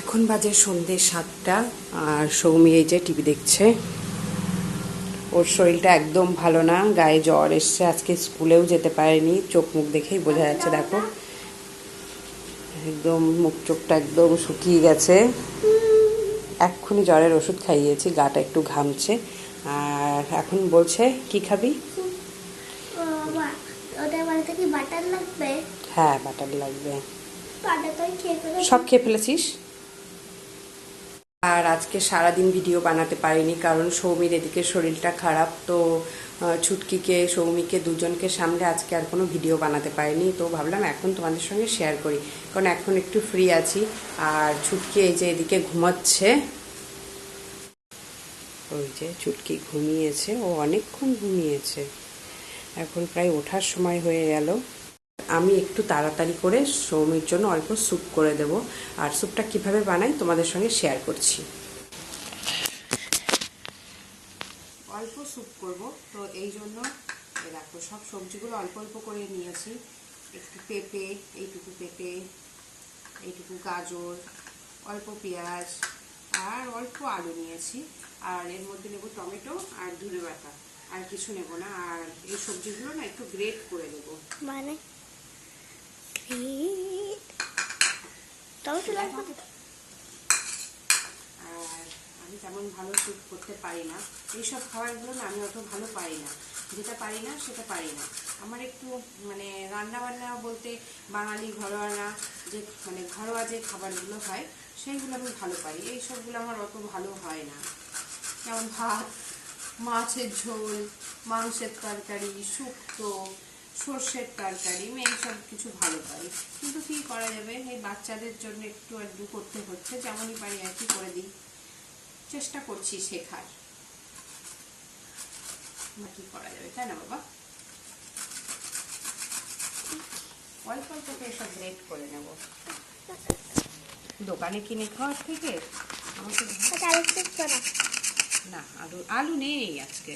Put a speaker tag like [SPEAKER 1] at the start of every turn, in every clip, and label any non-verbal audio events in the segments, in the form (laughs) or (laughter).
[SPEAKER 1] এখন বাজে সন্ধ্যে সাতটা আর সৌমি এই যে টিভি দেখছে। ওর শরীরটা একদম ভালো না গায়ে জ্বর এসছে আজকে স্কুলেও যেতে পারেনি চোখ মুখ দেখেই বোঝা যাচ্ছে দেখো। একদম মুখ চোখটা একদম শুকিয়ে গেছে। এক্ষুনি জ্বরের ওষুধ খাইয়েছি গাটা একটু ঘামছে। আর এখন বলছে কি খাবি? হ্যাঁ বাটার লাগবে। সব খেয়ে ফেলেছিস? আর আজকে সারাদিন ভিডিও বানাতে পারিনি কারণ সৌমির এদিকে শরীরটা খারাপ, তো ছুটকিকে, সৌমিকে দুজনকে সামলে আজকে আর কোনো ভিডিও বানাতে পারিনি। তো ভাবলাম এখন তোমাদের সঙ্গে শেয়ার করি, কারণ এখন একটু ফ্রি আছি। আর ছুটকি এই যে এদিকে ঘুমাচ্ছে। ওই যে ছুটকি ঘুমিয়েছে, ও অনেকক্ষণ ঘুমিয়েছে। এখন প্রায় ওঠার সময় হয়ে গেল। আমি একটু তাড়াতাড়ি করে সৌমির জন্য অল্প স্যুপ করে দেব। আর স্যুপটা কীভাবে বানাই তোমাদের সঙ্গে শেয়ার করছি। অল্প স্যুপ করব। তো এই জন্য দেখো সব সবজিগুলো অল্প অল্প করে নিয়েছি। একটু পেঁপে, এইটুকু পেঁপে, এইটুকু গাজর, অল্প পেঁয়াজ, আর অল্প আলু নিয়েছি। আর এর মধ্যে নেব টমেটো আর ধনে বাটা আর কিছু নেব না। আর এই সবজিগুলো না একটু গ্রেট করে দেবো
[SPEAKER 2] মানে? টমেটো লাগবে
[SPEAKER 1] আর আমি তেমন ভালো স্যুপ করতে পারি না। এইসব খাবারগুলো না আমি অত ভালো পারি না। যেটা পারি না, সেটা পারি না। আমার একটু মানে রান্না বান্না বলতে বাঙালি ঘরোয়া যে মানে ঘরোয়া যে খাবারগুলো হয়, সেইগুলো আমি ভালো পারি। এই সবগুলো আমার অত ভালো হয় না। যেমন ভাত, মাছের ঝোল, মাংসের তরকারি, শুক্তো সর্ষের তরকারি আমি এইসব কিছু ভালো পারি কিন্তু কী করা যাবে? এই বাচ্চাদের জন্য একটু আধটু করতে হচ্ছে যেমনই পারি আর কি করে দিই। চেষ্টা করছি শেখার। কি করা যাবে তাই না বাবা? অল্প অল্প করে সব গ্রেট করে নেব। দোকানে কিনে খাওয়ার থেকে আমাকে
[SPEAKER 2] আচ্ছা না
[SPEAKER 1] আলু আলু নেই আজকে।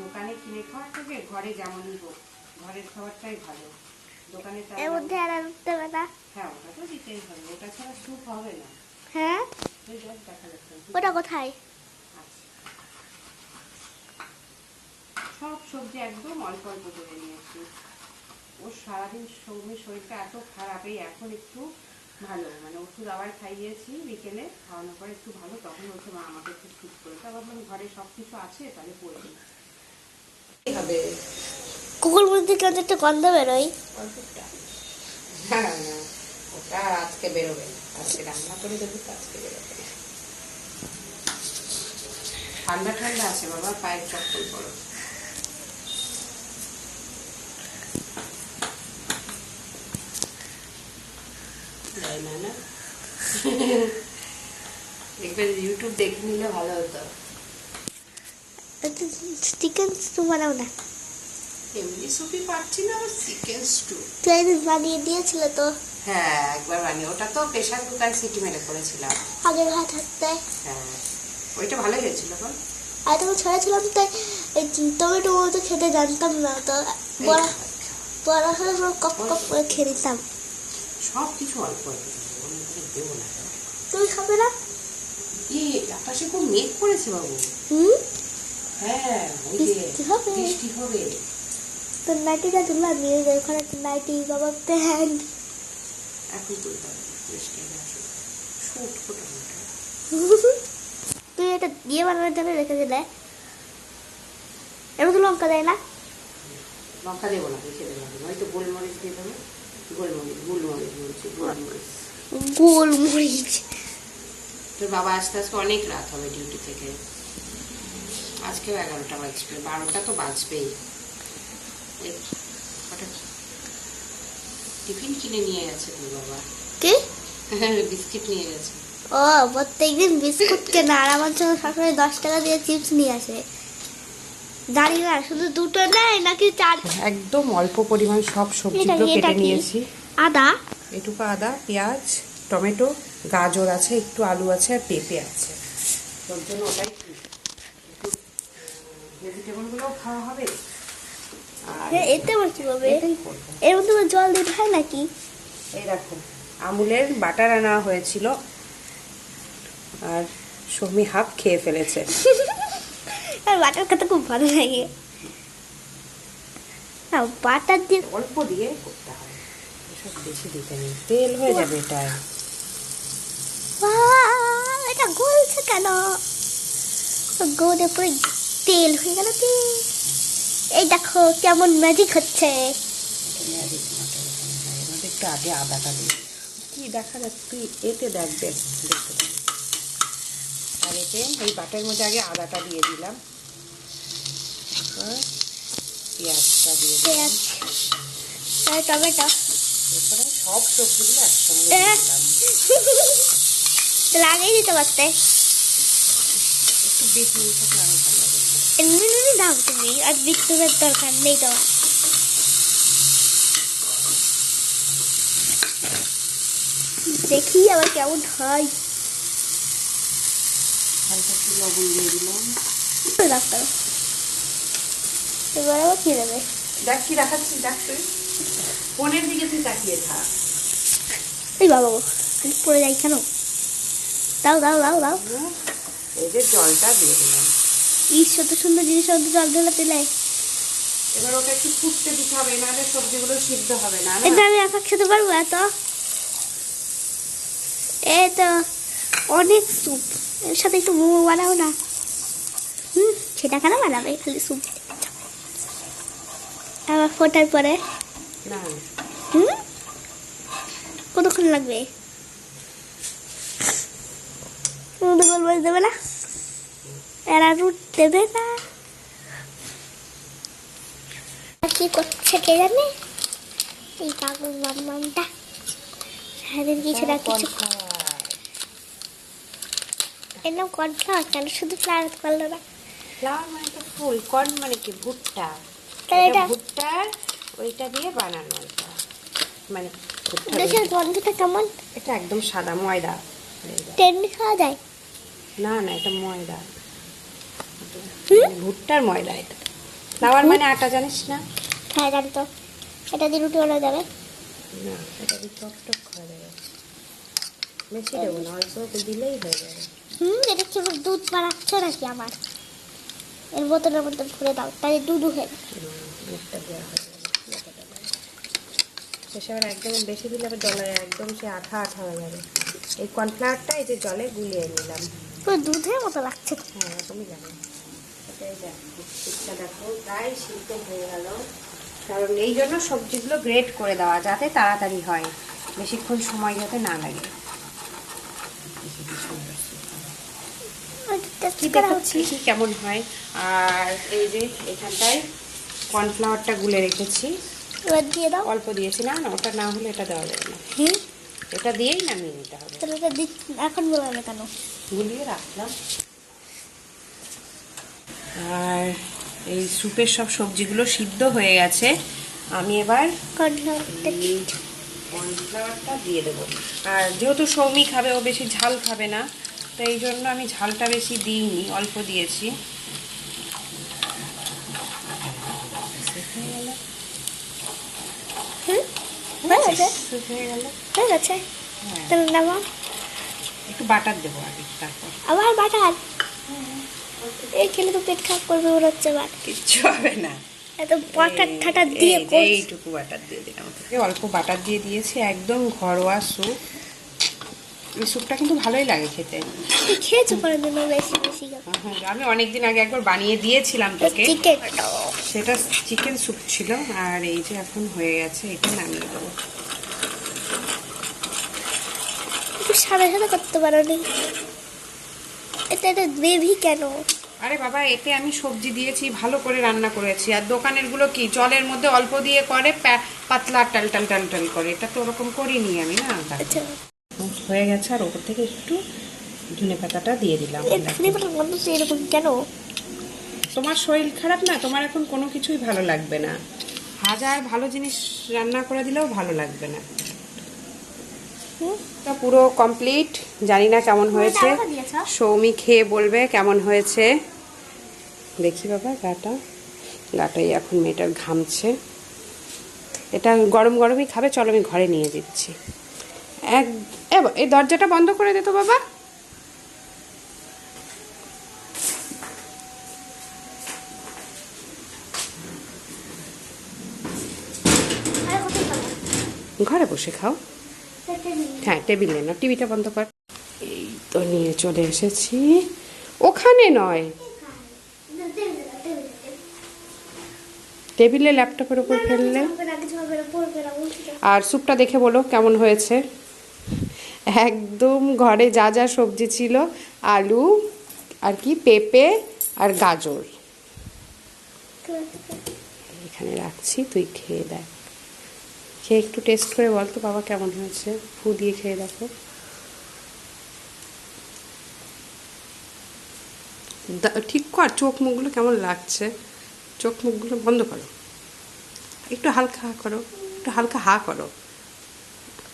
[SPEAKER 1] দোকানে কিনে খাওয়ার থেকে ঘরে যেমনই হোক ঘরের খাবারটাই ভালো। দোকানে
[SPEAKER 2] এর মধ্যে আর আলু দেবে না?
[SPEAKER 1] হ্যাঁ ওটা তো দিতেই হবে ওটা ছাড়া স্যুপ হবে না।
[SPEAKER 2] হ্যাঁ? ওটা কোথায়?
[SPEAKER 1] আচ্ছা। সব সবজি একদম অল্প অল্প করে নিয়েছি। ওর সারাদিন সৌমির শরীরটা এত খারাপ এই এখন একটু ভালো। মানে ওষুধ আবার খাইয়েছি বিকেলে খাওয়ানোর পরে একটু ভালো তখন বলছে মা আমাকে একটু ঠিক করে তো ভাবলাম ঘরে সব কিছু আছে তাহলে করে দিই। হবে।
[SPEAKER 2] কুকুর মধ্যে কেমন একটা গন্ধ বেরোয়?
[SPEAKER 1] হ্যাঁ ওটা আজকে বেরোবে আজকে রান্না করে দেবো আজকে বেরোবে ঠান্ডা ঠান্ডা আছে বাবা পায়ের চপ্পল পরো। তাই না না। একবার ইউটিউব দেখে নিলে ভালো হতো।
[SPEAKER 2] চিকেন স্টু বানাও না।
[SPEAKER 1] এমনি সুপি পাচ্ছি না আবার চিকেন স্টু
[SPEAKER 2] তুই একদিন বানিয়ে দিয়েছিল তো।
[SPEAKER 1] হ্যাঁ একবার বানিয়ে ওটা তো প্রেশার কুকার সিটি মেরে করেছিলাম।
[SPEAKER 2] আগে ভাত হাতে
[SPEAKER 1] হ্যাঁ ওইটা ভালো হয়েছিল বল
[SPEAKER 2] আর তখন ছেড়েছিলাম তাই এই টমেটো মতো খেতে জানতাম না তো। বড় বড় হলে পুরো কপ কপ করে খেয়ে নিতাম।
[SPEAKER 1] সব কিছু অল্প দেবো, না।
[SPEAKER 2] তুমি খাবে না?
[SPEAKER 1] ই আকাশে খুব মেঘ করেছে বাবু।
[SPEAKER 2] হুম?
[SPEAKER 1] হ্যাঁ
[SPEAKER 2] বৃষ্টি হবে। তোর নাইটিটা তুললাম নিয়ে যাই ওখানে একটা নাইটি বাবা প্যান্ট
[SPEAKER 1] এখন তুলতে হবে বৃষ্টি শুট ফোটা
[SPEAKER 2] তুই এটা দিয়ে বানানোর জন্য রেখেছিলে? এর মধ্যে লঙ্কা দেয় না?
[SPEAKER 1] লঙ্কা দেবো না দেখে দেবো হয়তো গোলমরিচ দিয়ে দেবো। গোলমরিচ গোলমরিচ বলছি গোলমরিচ।
[SPEAKER 2] গোলমরিচ।
[SPEAKER 1] তোর বাবা আস্তে আস্তে অনেক রাত হবে ডিউটি থেকে। আজকেও এগারোটা বাজবে বারোটা তো বাজবেই। টিফিন কিনে নিয়ে গেছে তোর বাবা।
[SPEAKER 2] কি? (laughs)
[SPEAKER 1] বিস্কিট নিয়ে গেছে।
[SPEAKER 2] ও প্রত্যেকদিন বিস্কুট কেনা আর আমার সঙ্গে সকালে দশ টাকা দিয়ে চিপস নিয়ে আসে। জানি না শুধু দুটো নেয় নাকি চার?
[SPEAKER 1] একদম অল্প পরিমাণ সব সবজিগুলো
[SPEAKER 2] এটা
[SPEAKER 1] কেটে নিয়েছি।
[SPEAKER 2] আদা?
[SPEAKER 1] এটুকু আদা পেঁয়াজ টমেটো গাজর আছে একটু আলু আছে আর পেঁপে আছে। জন্য ওটাই ভেজিটেবলগুলোও খাওয়া হবে।
[SPEAKER 2] হ্যাঁ এতে আবার কি হবে? এর মধ্যে জল দিতে হয় নাকি?
[SPEAKER 1] এই দেখো আমুলের বাটার আনা হয়েছিল আর সৌমি হাফ খেয়ে ফেলেছে। (laughs)
[SPEAKER 2] আর বাটার খেতে খুব ভালো লাগে। না বাটার দিয়ে
[SPEAKER 1] অল্প দিয়ে করতে হয়। এসব বেশি দিতে নেই। তেল হয়ে যাবে এটা
[SPEAKER 2] এটা গলছে কেন? পুরো তেল হয়ে গেল তেল। এই দেখো কেমন ম্যাজিক হচ্ছে।
[SPEAKER 1] একটু আগে আদাটা দিই কি দেখা যাচ্ছে? তুই এতে দেখবে দেখতে। আর এতে এই বাটার মধ্যে আগে আদাটা দিয়ে দিলাম। পেঁয়াজটা দিয়ে
[SPEAKER 2] পেঁয়াজ আর টমেটো।
[SPEAKER 1] এরপরে সব সবজিগুলো একসঙ্গে দিলাম। (laughs)
[SPEAKER 2] লাগিয়ে দিতে পারতে।
[SPEAKER 1] একটু নুন থাকলে ভালো হবে।
[SPEAKER 2] এমনি নুনই দাও তুমি আর বিদ্যুতের দরকার নেই তো দেখি আবার কেমন হয়। ডাক্তার এবার আবার কি দেবে?
[SPEAKER 1] দেখ কি দেখাচ্ছি দেখ তুই। ফোনের দিকে তুই তাকিয়ে থাক।
[SPEAKER 2] এই বাবা পড়ে যাই কেন? দাও দাও দাও
[SPEAKER 1] এই যে জলটা দিয়ে দিলাম।
[SPEAKER 2] ইস কত সুন্দর জিনিস মধ্যে জল ঢেলে দিলে
[SPEAKER 1] এবার ওটা একটু ফুটতে দিতে হবে নাহলে সবজিগুলো সিদ্ধ হবে না
[SPEAKER 2] এটা আমি একা খেতে পারব এত? এই তো অনেক স্যুপ এর সাথে একটু মোমো বানাও না। হুম সেটা কেন বানাবে? খালি স্যুপ আবার ফোটার পরে?
[SPEAKER 1] না।
[SPEAKER 2] হুম? কতক্ষণ লাগবে? দেবে না? এরা রুট দেবে না। কি করছে কে জানে? এই পাগল মামটা সারাদিন কিছু না কিছু। এর নাম কর্নফ্লাওয়ার কেন? শুধু ফ্লাওয়ার করল না।
[SPEAKER 1] ফ্লাওয়ার মানে তো ফুল কর্ন মানে কি? ভুট্টা। এটা ভুট্টার ওইটা দিয়ে বানানো এটা। মানে
[SPEAKER 2] দেশের গন্ধটা কেমন?
[SPEAKER 1] এটা একদম সাদা ময়দা
[SPEAKER 2] টেন্ডি খাওয়া যায়?
[SPEAKER 1] না না এটা ময়দা। ভুট্টার ময়দা এটা। মানে আটা জানিস না?
[SPEAKER 2] খাওয়া জানি তো। এটা দিয়ে রুটি বানানো যাবে।
[SPEAKER 1] না এটা দিয়ে টক টক খাওয়া যাবে। বেশি দেবো না অল্প একটু দিলেই হয়ে যাবে।
[SPEAKER 2] হুম এটা কি দুধ বাড়াচ্ছ নাকি আমার এর বোতলের মধ্যে ভরে দাও তাহলে দুধু হয়ে।
[SPEAKER 1] মুখটা দেওয়া হয়ে। শেষে আবার একদম বেশি দিলে আবার জলে একদম সে আঠা আঠা হয়ে যাবে। এই কর্নফ্লাওয়ারটা এই যে জলে গুলিয়ে নিলাম।
[SPEAKER 2] পুরো দুধের মতো লাগছে।
[SPEAKER 1] হ্যাঁ এরকমই লাগে এটাই দেখো প্রায় সিদ্ধ হয়ে গেল। কারণ এই জন্য সবজিগুলো গ্রেট করে দেওয়া যাতে তাড়াতাড়ি হয়। বেশিক্ষণ সময় যাতে না লাগে। কি দেখাচ্ছি? কি কেমন হয়? আর এই যে এখানটায় কর্নফ্লাওয়ারটা গুলে রেখেছি।
[SPEAKER 2] দিয়ে দাও।
[SPEAKER 1] অল্প দিয়েছি। না না ওটা না হলে এটা দেওয়া যাবে না। এটা দিয়েই নামিয়ে নিতে হবে।
[SPEAKER 2] তাহলে এখন বলবে কেন?
[SPEAKER 1] গুলিয়ে রাখলাম। আর এই স্যুপের সব সবজিগুলো সিদ্ধ হয়ে গেছে। আমি এবার
[SPEAKER 2] কর্নফ্লাওয়ারটা
[SPEAKER 1] দিয়ে দেবো। আর যেহেতু সৌমি খাবে ও বেশি ঝাল খাবে না তো এই জন্য আমি ঝালটা বেশি দিইনি অল্প দিয়েছি। হয়ে গেল
[SPEAKER 2] হয়ে গেছে
[SPEAKER 1] হ্যাঁ
[SPEAKER 2] তাহলে নামা
[SPEAKER 1] একটু বাটার দেবো আগে তারপর।
[SPEAKER 2] আবার বাটার? এই খেলে তো পেট খারাপ করবে ওর হচ্ছে বাট
[SPEAKER 1] কিচ্ছু হবে না।
[SPEAKER 2] এত বাটার ঠাটার দিয়ে
[SPEAKER 1] এই এইটুকু বাটার দিয়ে দিলাম। অল্প বাটার দিয়ে দিয়েছি একদম ঘরোয়া স্যুপ। এই স্যুপটা কিন্তু ভালোই লাগে খেতে।
[SPEAKER 2] খেয়েছো পরের দিন বেশি বেশি?
[SPEAKER 1] হ্যাঁ, আমি অনেকদিন আগে একবার বানিয়ে দিয়েছিলাম তোকে। সেটা চিকেন স্যুপ ছিল আর এই যে এখন হয়ে গেছে এটা নামিয়ে দেবো
[SPEAKER 2] একটু সাদা সাদা করতে পারো নি এটা এটা গ্রেভি কেন?
[SPEAKER 1] আরে বাবা এতে আমি সবজি দিয়েছি ভালো করে রান্না করেছি। আর দোকানেরগুলো কি জলের মধ্যে অল্প দিয়ে করে পাতলা টাল টাল টাল টাল করে। এটা তো ওরকম করিনি আমি না?
[SPEAKER 2] আচ্ছা।
[SPEAKER 1] হয়ে গেছে আর ওপর থেকে একটু ধনে পাতাটা দিয়ে দিলাম।
[SPEAKER 2] এরকম কেন?
[SPEAKER 1] তোমার শরীর খারাপ না? তোমার এখন কোনো কিছুই ভালো লাগবে না। হাজার ভালো জিনিস রান্না করে দিলেও ভালো লাগবে না। তো পুরো কমপ্লিট জানি না কেমন হয়েছে। সৌমি খেয়ে বলবে কেমন হয়েছে। দেখি বাবা গাটা। গাটাই এখন মেয়েটার ঘামছে। এটা গরম গরমই খাবে চলো আমি ঘরে নিয়ে দিচ্ছি এক এই দরজাটা বন্ধ করে দে তো বাবা? ঘরে বসে খাও। হ্যাঁ টেবিলে না টিভিটা বন্ধ কর। এই তো নিয়ে চলে এসেছি। ওখানে নয়। টেবিলে ল্যাপটপের উপর ফেললে। আর স্যুপটা দেখে বলো কেমন হয়েছে? একদম ঘরে যা যা সবজি ছিল আলু আর কি পেঁপে আর গাজর। এখানে রাখছি তুই খেয়ে দেখ। খেয়ে একটু টেস্ট করে বল তো বাবা কেমন হয়েছে? ফু দিয়ে খেয়ে দেখো। ঠিক কর, চোখ মুখগুলো কেমন লাগছে? চোখ মুখগুলো বন্ধ করো। একটু হালকা হা করো, একটু হালকা হা করো।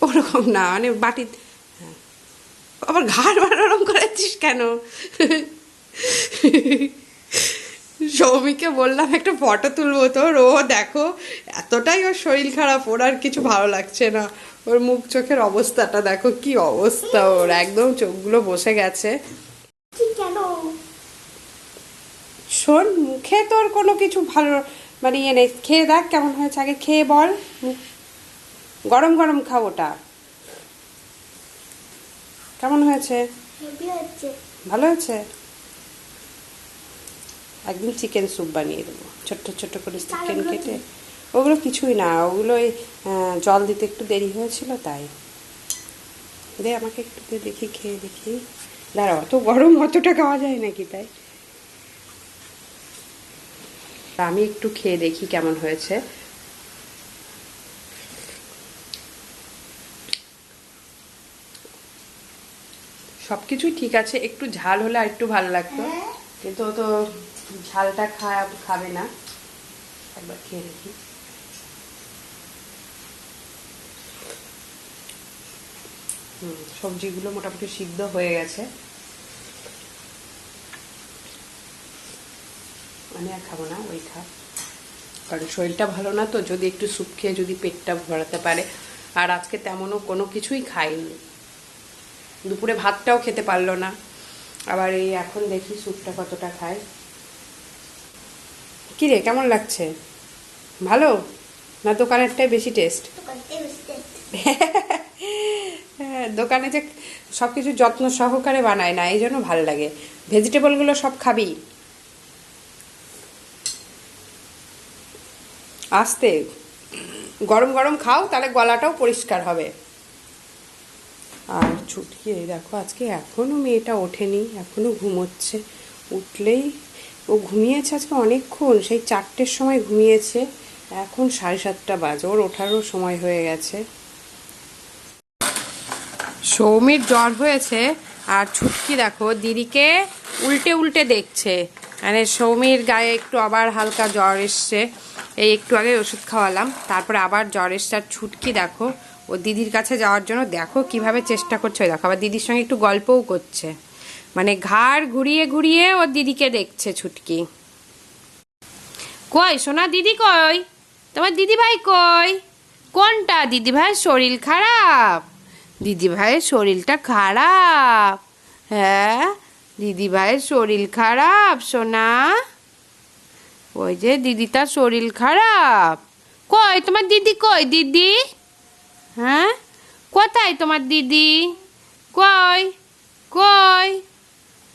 [SPEAKER 1] ওরকম না মানে বাটি হ্যাঁ। আবার ঘাড় বাড় ওরম করেছিস কেন? সৌমিকে বললাম একটা ফটো তুলবো তোর ও দেখো এতটাই ওর শরীর খারাপ ওর আর কিছু ভালো লাগছে না। ওর মুখ চোখের অবস্থাটা দেখো কি অবস্থা ওর একদম চোখগুলো বসে গেছে। শোন মুখে তোর কোনো কিছু ভালো মানে ইয়ে নেই খেয়ে দেখ কেমন হয়েছে আগে খেয়ে বল। গরম গরম খাও ওটা। কেমন হয়েছে? ভালো হয়েছে? একদিন চিকেন স্যুপ বানিয়ে দেবো। ছোট্ট ছোট্ট করে চিকেন কেটে। ওগুলো কিছুই না ওগুলো জল দিতে একটু দেরি হয়েছিল তাই। দে আমাকে একটু দেখি খেয়ে দেখি। দাঁড়াও অত গরম অতটা খাওয়া যায় নাকি তাই? আমি একটু খেয়ে দেখি কেমন হয়েছে। সব কিছুই ঠিক আছে একটু ঝাল হলে আর একটু ভালো লাগতো।
[SPEAKER 2] হ্যাঁ।
[SPEAKER 1] কিন্তু তো ঝালটা খাবে না। একবার খেয়ে দেখি। হুম, সবজিগুলো মোটামুটি সিদ্ধ হয়ে গেছে। আমি আর খাব না ওই খা কারণ শরীরটা ভালো না তো যদি একটু স্যুপ খেয়ে যদি পেটটা ভরাতে পারে। আর আজকে তেমনও কোনো কিছুই খাইনি। দুপুরে ভাতটাও খেতে পারল না। আবার এই এখন দেখি স্যুপটা কতটা খায়। কি রে কেমন লাগছে? ভালো? না দোকানেরটাই বেশি টেস্ট (laughs) দোকানে যে সব কিছু যত্ন সহকারে বানায় না এই জন্য ভালো লাগে। ভেজিটেবলগুলো সব খাবি। আস্তে। গরম গরম খাও, তাহলে গলাটাও পরিষ্কার হবে। আর ছুটকি এই দেখো, আজকে এখনও মেয়েটা ওঠেনি এখনও ঘুমোচ্ছে। উঠলেই ও ঘুমিয়েছে আজকে অনেকক্ষণ, সেই চারটের সময় ঘুমিয়েছে। এখন সাড়ে সাতটা বাজে, ওর ওঠারও সময় হয়ে গেছে। সৌমির জ্বর হয়েছে আর ছুটকি দেখো, দিদিকে উল্টে উল্টে দেখছে। মানে সৌমির গায়ে একটু আবার হালকা জ্বর এসছে। এই একটু আগে ওষুধ খাওয়ালাম, তারপরে আবার জ্বর এসছে। আর ছুটকি দেখো, ও দিদির কাছে যাওয়ার জন্য দেখো কীভাবে চেষ্টা করছে। দেখো, আবার দিদির সঙ্গে একটু গল্পও করছে। মানে ঘাড় ঘুরিয়ে ঘুরিয়ে ওর দিদিকে দেখছে ছুটকি। কই, সোনা দিদি কই? তোমার দিদি ভাই কই? কোনটা? দিদি ভাইয়ের শরীর খারাপ? দিদি ভাইয়ের শরীরটা খারাপ। হ্যাঁ দিদি ভাইয়ের শরীর খারাপ, সোনা? ওই যে দিদিটার শরীর খারাপ। কই, তোমার দিদি কই, দিদি? হ্যাঁ? কোথায় তোমার দিদি? কই কই?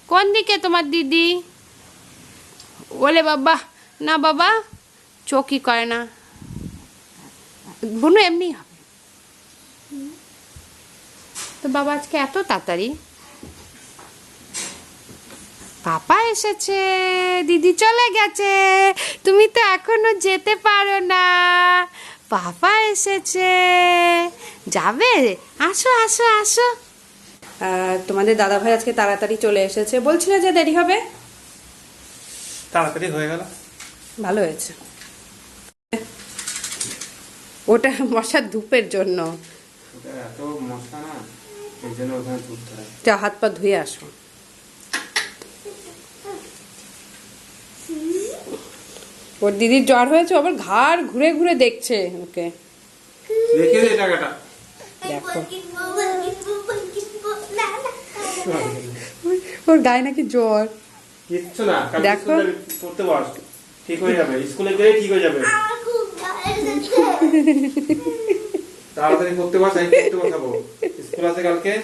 [SPEAKER 1] কোন দিকে তোমার দিদি? বলে, বাবা, না বাবা, চোখই করে না। বনু এমনি হবে। তো বাবা, আজকে এত তাড়াতাড়ি? পাপা এসেছে, দিদি চলে গেছে, তুমি তো এখনও যেতে পারো না। পাপা এসেছে, যাবে? আসো আসো আসো। তোমাদের দাদা ভাই আজকে তাড়াতাড়ি চলে এসেছে। বলছিল যে দেরি হবে।
[SPEAKER 3] তাড়াতাড়ি হয়ে গেল।
[SPEAKER 1] ভালো হয়েছে। ওটা মশার ধূপের জন্য। যা হাত পা ধুয়ে আসো। ওর দিদির জ্বর হয়েছে আবার ঘাড় ঘুরে ঘুরে দেখছে ওকে। দেখো। ওর গায়ে নাকি জ্বর।
[SPEAKER 3] কিচ্ছু না
[SPEAKER 1] দেখো।
[SPEAKER 3] পড়তে বস ঠিক হয়ে যাবে। স্কুলে গেলে ঠিক হয়ে যাবে। তাড়াতাড়ি পড়তে বস আমি পড়তে বসাবো। স্কুল আছে কালকে?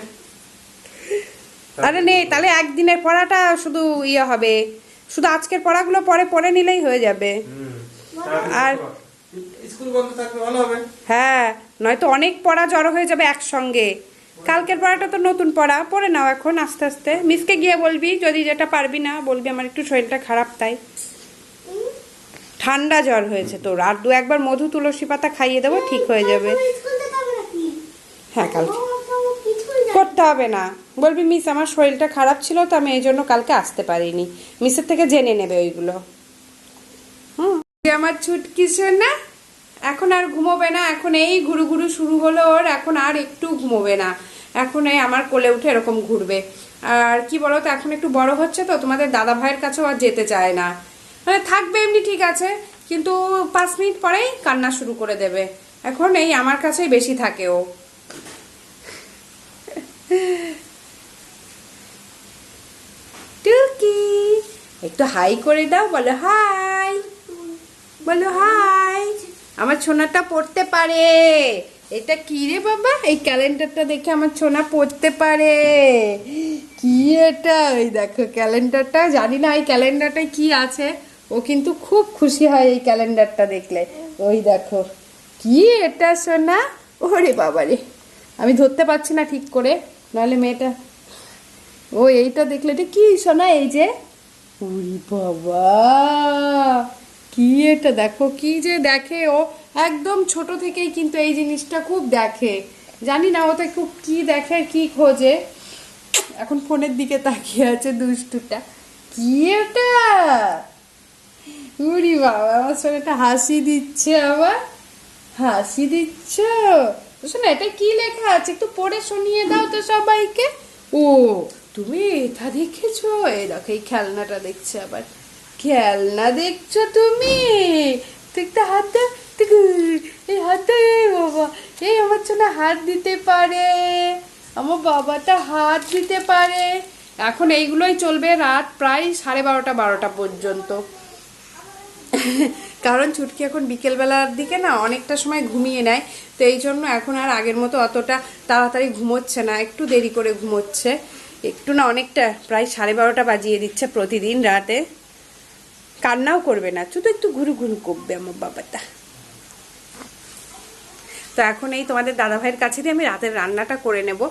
[SPEAKER 1] আরে নেই তাহলে একদিনের পড়াটা শুধু ইয়ে হবে। শুধু আজকের পড়াগুলো পরে পড়ে নিলেই হয়ে যাবে। আর-
[SPEAKER 3] স্কুল বন্ধ থাকলে ভালো হবে।
[SPEAKER 1] হ্যাঁ নয়তো অনেক পড়া জড়ো হয়ে যাবে একসঙ্গে। কালকের পড়াটা তো নতুন পড়া, পড়ে নাও এখন আস্তে আস্তে। মিসকে গিয়ে বলবি, যদি যেটা পারবি না, বলবি, আমার একটু শরীরটা খারাপ তাই। ঠান্ডা জ্বর হয়েছে তোর। আর দু একবার মধু, তুলসী পাতা খাইয়ে দেবো, ঠিক হয়ে যাবে? হ্যাঁ কালকে। করতে হবে না। বলবি, মিস, আমার শরীরটা খারাপ ছিল, তো আমি এই জন্য কালকে আসতে পারিনি। মিসের থেকে জেনে নেবে ওইগুলো। হুম। আমার ছুটকি না। এখন আর ঘুমোবে না, এখন এই ঘুরু ঘুরু শুরু হলো ওর, এখন আর একটু ঘুমোবে না। এখন এই আমার কোলে উঠে এরকম ঘুরবে। আর কি বলো তো এখন একটু বড় হচ্ছে তো, তোমাদের দাদা ভাইয়ের কাছেও আর যেতে চায় না। মানে থাকবে এমনি ঠিক আছে, কিন্তু পাঁচ মিনিট পরেই কান্না শুরু করে দেবে। এখন এই আমার কাছেই বেশি থাকে ও। টুকি, একটু হাই করে দাও, বলো হাই। বলো হাই। আমার ছোনাটা পড়তে পারে। এটা কি রে বাবা? এই ক্যালেন্ডারটা দেখে আমার ছোনা পড়তে পারে। কি এটা? ওই দেখো ক্যালেন্ডারটা। জানি না এই ক্যালেন্ডারটায় কি আছে। ও কিন্তু খুব খুশি হয় এই ক্যালেন্ডারটা দেখলে। ওই দেখো। কি এটা সোনা? ওরে বাবা রে। আমি ধরতে পারছি না ঠিক করে। নাহলে মেয়েটা ও এইটা দেখলে এটা কি সোনা এই যে? উই বাবা। কি এটা? দেখো কি যে দেখে। ও একদম ছোট থেকেই কিন্তু এই জিনিসটা খুব দেখে। জানি না, ও তো খুব কি দেখে কি খোঁজে। এখন ফোনের দিকে তাকিয়ে আছে দুষ্টুটা। কি এটা? উরি বাবা, আমার সঙ্গে একটা হাসি দিচ্ছে আবার। হাসি দিচ্ছ? শোনো, এটা কি লেখা আছে? একটু পড়ে শুনিয়ে দাও তো সবাইকে। ও, তুমি এটা দেখেছ? এই দেখো, এই খেলনাটা দেখছে আবার। খেলনা দেখছ তুমি? তুই একটা হাত দে এই হাত দে বাবা, এই আমার জন্য হাত দিতে পারে, আমার বাবাটা হাত দিতে পারে। এখন এইগুলোই চলবে রাত প্রায় সাড়ে বারোটা বারোটা পর্যন্ত। কারণ ছুটকি এখন বিকেলবেলার দিকে না অনেকটা সময় ঘুমিয়ে নেয়, তো এই জন্য এখন আর আগের মতো অতটা তাড়াতাড়ি ঘুমোচ্ছে না, একটু দেরি করে ঘুমোচ্ছে। একটু না অনেকটা, প্রায় সাড়ে বারোটা বাজিয়ে দিচ্ছে প্রতিদিন রাতে। কান্নাও করবে না। শুধু একটু ঘুরু ঘুরু করবে আমার বাবাটা। তো এখন এই তোমাদের দাদাভাইয়ের কাছে দিয়ে আমি রাতের রান্নাটা করে নেব।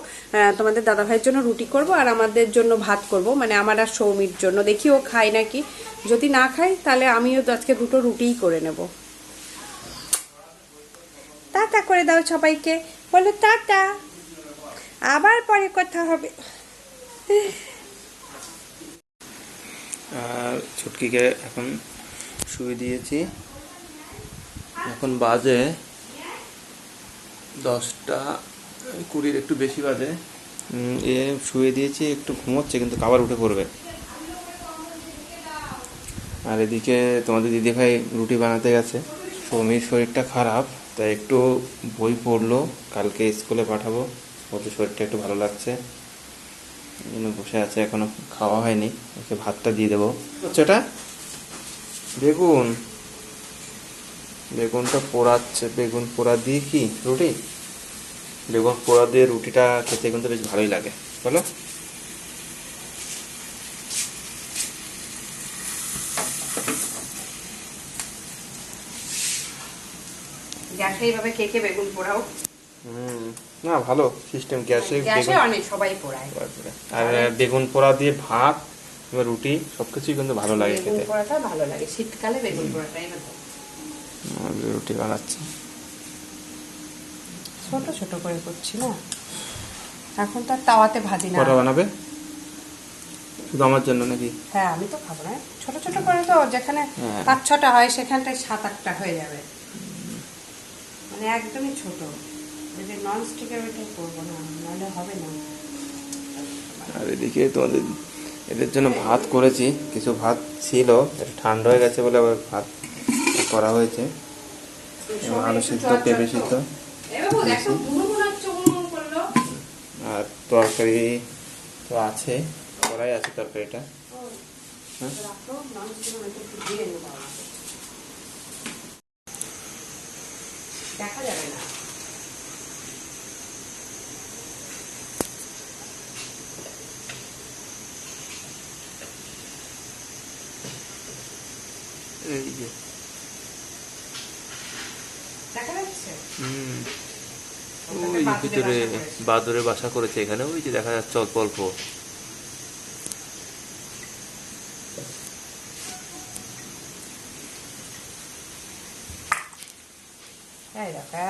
[SPEAKER 1] তোমাদের দাদাভাইয়ের জন্য রুটি করব আর আমাদের জন্য ভাত করব। মানে আমার আর সৌমির জন্য। দেখি ও খায় নাকি। যদি না খায়, তাহলে আমিও আজকে দুটো রুটিই করে নেব। টাটা করে দাও সবাইকে। বলো টাটা। আবার পরে কথা হবে।
[SPEAKER 3] ছুটকিকে এখন শুয়ে দিয়েছি। এখন বাজে দশটা কুড়ির, একটু বেশি বাজে। এ শুয়ে দিয়েছি, একটু ঘুমোচ্ছে, কিন্তু আবার উঠে পড়বে। আর এদিকে তোমাদের দিদি ভাই রুটি বানাতে গেছে। সৌমির শরীরটা খারাপ, তাই একটু বই পড়ল। কালকে স্কুলে পাঠাবো, ওদের শরীরটা একটু ভালো লাগছে। জন্য বসে আছে এখনও খাওয়া হয়নি। ওকে ভাতটা দিয়ে দেবো। হচ্ছে এটা? বেগুন। বেগুনটা পোড়াচ্ছে। বেগুন পোড়া দিয়ে কি? রুটি? বেগুন পোড়া দিয়ে রুটিটা খেতে কিন্তু বেশ ভালোই লাগে। বলো।
[SPEAKER 1] গ্যাসে এইভাবে কে কে বেগুন পোড়াও?
[SPEAKER 3] হুম। না ভালো সিস্টেম গ্যাসে
[SPEAKER 1] গ্যাসে অনেক সবাই পোড়ায়।
[SPEAKER 3] আর বেগুন পোড়া দিয়ে ভাত রুটি সবকিছুই কিন্তু ভালো লাগে
[SPEAKER 1] বেগুন
[SPEAKER 3] খেতে।
[SPEAKER 1] পোড়াটা ভালো লাগে। শীতকালে বেগুন পোড়াটাই ভালো।
[SPEAKER 3] রুটি বানাচ্ছি।
[SPEAKER 1] ছোট ছোট করে করছি না। এখন তো আর তাওয়াতে ভাজি না।
[SPEAKER 3] কটা বানাবে? শুধু আমার জন্য নাকি?
[SPEAKER 1] হ্যাঁ আমি তো খাব না। ছোট ছোট করে তো যেখানে
[SPEAKER 3] হ্যাঁ।
[SPEAKER 1] পাঁচ ছটা হয় সেখানটায় সাত আটটা হয়ে যাবে। মানে একদমই ছোট। ওই যে নন ওইটাই করব না নাহলে হবে না।
[SPEAKER 3] আর এদিকে তোমাদের এদের জন্য ভাত করেছি কিছু ভাত ছিল এটা ঠান্ডা হয়ে গেছে বলে আবার ভাত করা হয়েছে। আলু সিদ্ধ পেঁপে সিদ্ধ। আর তরকারি তো আছে করাই আছে তরকারিটা।
[SPEAKER 1] দেখা যাবে না।
[SPEAKER 3] এই যে। হুম। ওই ভিতরে
[SPEAKER 1] বাসা করেছে।
[SPEAKER 3] বাসা করেছে এখানে। ওই যে দেখা যাচ্ছে অল্প অল্প।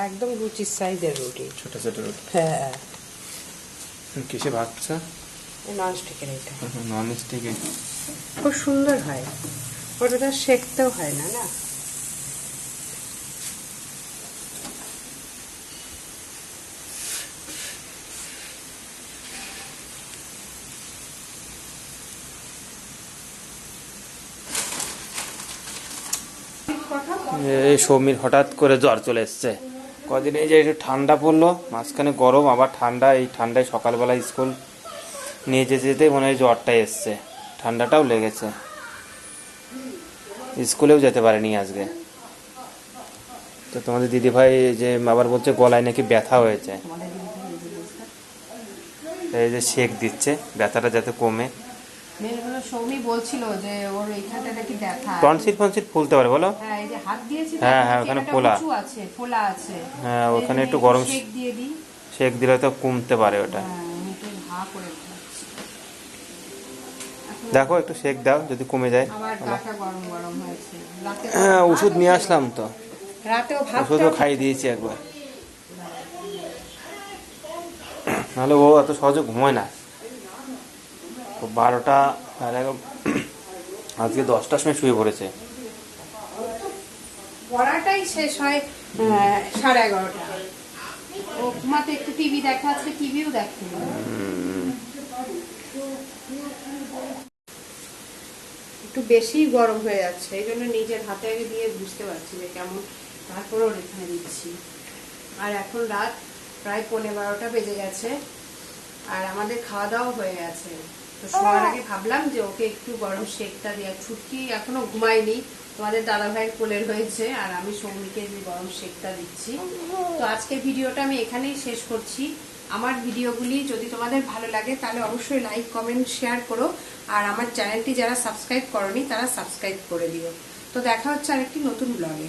[SPEAKER 1] একদম রুচির সাইজের রুটি।
[SPEAKER 3] ছোট ছোট রুটি?
[SPEAKER 1] হ্যাঁ।
[SPEAKER 3] কিসে ভাজছা
[SPEAKER 1] নন স্টিকের এটা
[SPEAKER 3] নন স্টিকে
[SPEAKER 1] খুব সুন্দর হয়। ওটা সেকতেও হয় না না?
[SPEAKER 3] এই সৌমির হঠাৎ করে জ্বর চলে এসছে। কদিন এই যে একটু ঠান্ডা পড়ল, মাঝখানে গরম, আবার ঠান্ডা, এই ঠান্ডায় সকালবেলা স্কুল নিয়ে যেতে যেতে মনে হয় জ্বরটা এসছে। ঠান্ডাটাও লেগেছে। স্কুলেও যেতে পারেনি আজকে। তো তোমাদের দিদিভাই যে আবার বলছে গলায় নাকি ব্যথা হয়েছে। এই যে শেক দিচ্ছে ব্যথাটা যাতে কমে।
[SPEAKER 1] মেয়েগুলো সৌমি বলছিল যে ওর এইখানটা নাকি ব্যথা
[SPEAKER 3] টনসিল ফনসিল ফুলতে পারে বলো।
[SPEAKER 1] হ্যাঁ এই যে হাত দিয়েছি
[SPEAKER 3] হ্যাঁ, হ্যাঁ, ওখানে ফোলা।
[SPEAKER 1] আছে ফোলা আছে।
[SPEAKER 3] হ্যাঁ, ওখানে একটু গরম-
[SPEAKER 1] শেক দিয়ে দিই।
[SPEAKER 3] শেক দিলে তো কমতে পারে ওটা।
[SPEAKER 1] হ্যাঁ করে
[SPEAKER 3] দেখো একটু শেক দাও যদি কমে যায়। হ্যাঁ ওষুধ নিয়ে আসলাম তো। ওষুধও খাইয়ে দিয়েছি একবার। নাহলে ও এত সহজে ঘুমোয় না। তো বারোটা আজকে দশটার সময় শুয়ে পড়েছে।
[SPEAKER 1] পড়াটাই শেষ হয় সাড়ে এগারোটা। ও ঘুমাতে একটু টিভি দেখা আজকে টিভিও দেখে একটু বেশি গরম হয়ে যাচ্ছে এই জন্য নিজের হাতে আগে দিয়ে বুঝতে পারছি যে কেমন তারপরেও রেখে দিচ্ছি। আর এখন রাত প্রায় পৌনে বারোটা বেজে গেছে আর আমাদের খাওয়া দাওয়া হয়ে গেছে। তো শোয়ার আগে ভাবলাম যে ওকে একটু গরম শেকটা দেওয়া ছুটকি এখনও ঘুমায়নি তোমাদের দাদা ভাইয়ের কোলের হয়েছে আর আমি সৌমিকে গরম শেকটা দিচ্ছি। তো আজকে ভিডিওটা আমি এখানেই শেষ করছি। আমার ভিডিওগুলি যদি তোমাদের ভালো লাগে, তাহলে অবশ্যই লাইক কমেন্ট শেয়ার করো। আর আমার চ্যানেলটি যারা সাবস্ক্রাইব করনি, তারা সাবস্ক্রাইব করে দিও। তো দেখা হচ্ছে আরেকটি নতুন ব্লগে